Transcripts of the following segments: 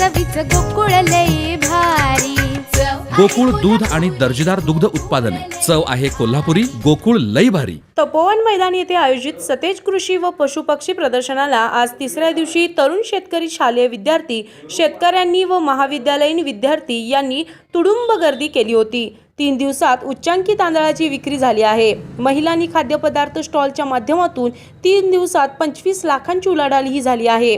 चवीच गोकुळ लई भारी. गोकुळ दूध आणि दर्जेदार दुग्ध उत्पादने. चव आहे कोल्हापुरी गोकुळ लई भारी. तपोवन मैदान येथे आयोजित सतेज कृषी व पशुपक्षी प्रदर्शनाला आज तिसऱ्या दिवशी तरुण शेतकरी शालेय विद्यार्थी शेतकऱ्यांनी व महाविद्यालयीन विद्यार्थी यांनी तुडुंब गर्दी केली होती. तीन दिवसात उच्चांकी तांदळाची विक्री झाली आहे. महिलांनी खाद्यपदार्थ स्टॉलच्या माध्यमातून तीन दिवसात पंचवीस लाखांची उलाढाल ही झाली आहे.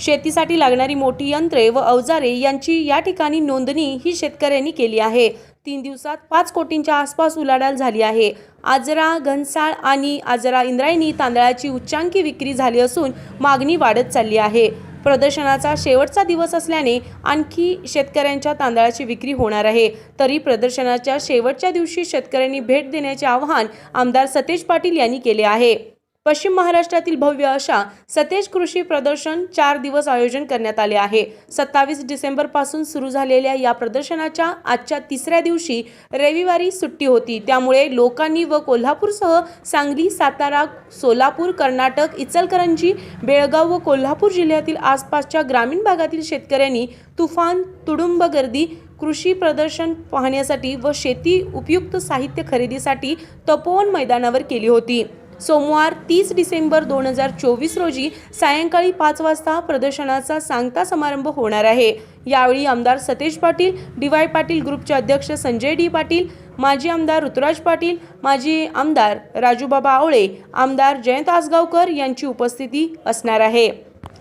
शेतीसाठी लागणारी मोठी यंत्रे व अवजारे यांची या ठिकाणी नोंदणी ही शेतकऱ्यांनी केली आहे. तीन दिवसात पाच कोटींच्या आसपास उलाढाल झाली आहे. आजरा घनसाळ आणि आजरा इंद्रायणी तांदळाची उच्चांकी विक्री झाली असून मागणी वाढत चालली आहे. प्रदर्शनाचा शेवटचा दिवस असल्याने आणखी शेतकऱ्यांच्या तांदळाची विक्री होणार आहे. तरी प्रदर्शनाच्या शेवटच्या दिवशी शेतकऱ्यांनी भेट देण्याचे आवाहन आमदार सतेज पाटील यांनी केले आहे. पश्चिम महाराष्ट्रातील भव्य अशा सतेज कृषी प्रदर्शन चार दिवस आयोजन करण्यात आले आहे. सत्तावीस डिसेंबरपासून सुरू झालेल्या या प्रदर्शनाच्या आजच्या तिसऱ्या दिवशी रविवारी सुट्टी होती. त्यामुळे लोकांनी व कोल्हापूरसह सांगली सातारा सोलापूर कर्नाटक इचलकरंजी बेळगाव व कोल्हापूर जिल्ह्यातील आसपासच्या ग्रामीण भागातील शेतकऱ्यांनी तुफान तुडुंब गर्दी कृषी प्रदर्शन पाहण्यासाठी व शेती उपयुक्त साहित्य खरेदीसाठी तपोवन मैदानावर केली होती. सोमवार तीस डिसेंबर दोन हजार चोवीस रोजी सायंकाळी पाच वाजता प्रदर्शनाचा सांगता समारंभ होणार आहे. यावेळी आमदार सतेज पाटील डी वाय पाटील ग्रुपचे अध्यक्ष संजय डी पाटील माजी आमदार ऋतुराज पाटील माजी आमदार राजूबाबा आवळे आमदार जयंत आसगावकर यांची उपस्थिती असणार आहे.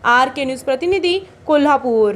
आर के न्यूज प्रतिनिधी कोल्हापूर.